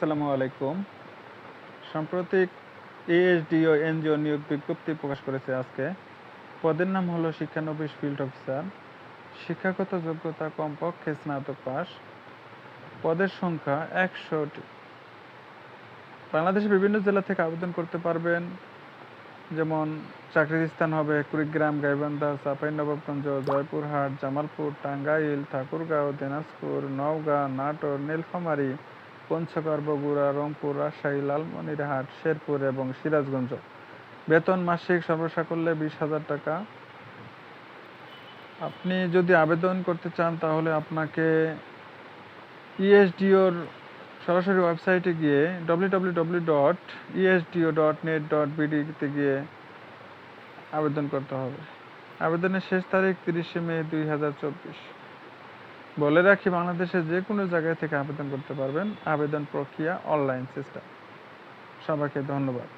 আসসালামু আলাইকুম। সাম্প্রতিক এএসডিও এনজিও নিয়োগ বিজ্ঞপ্তি প্রকাশ করেছে আজকে। পদের নাম হলো শিক্ষানবিশ ফিল্ড অফিসার, শিক্ষাগত যোগ্যতা কমপক্ষে স্নাতক পাস। পদের সংখ্যা একশোটি বাংলাদেশের বিভিন্ন জেলা থেকে আবেদন করতে পারবেন। যেমন চাকরির স্থান হবে কুড়িগ্রাম, গাইবান্ধা চাঁপাইনবাবগঞ্জ জয়পুরহাট, জামালপুর, টাঙ্গাইল, ঠাকুরগাঁও, দিনাজপুর, নওগাঁ, নাটোর, নীলফামারী পঞ্চগড়, বগুড়া, রংপুর, রাজশাহী, লালমনিরহাট, শেরপুর এবং সিরাজগঞ্জ। বেতন মাসিক সর্বসাকল্যে বিশ হাজার টাকা। আপনি যদি আবেদন করতে চান তাহলে আপনাকে ইএসডিওর সরাসরি ওয়েবসাইটে গিয়ে www.esdio.net.bd dot dot net dot গিয়ে আবেদন করতে হবে। আবেদনের শেষ তারিখ তিরিশে মে দুই হাজার চব্বিশ। বলে রাখি বাংলাদেশের যে কোনো জায়গায় থেকে আবেদন করতে পারবেন। আবেদন প্রক্রিয়া অনলাইন সিস্টেম সবাইকে ধন্যবাদ।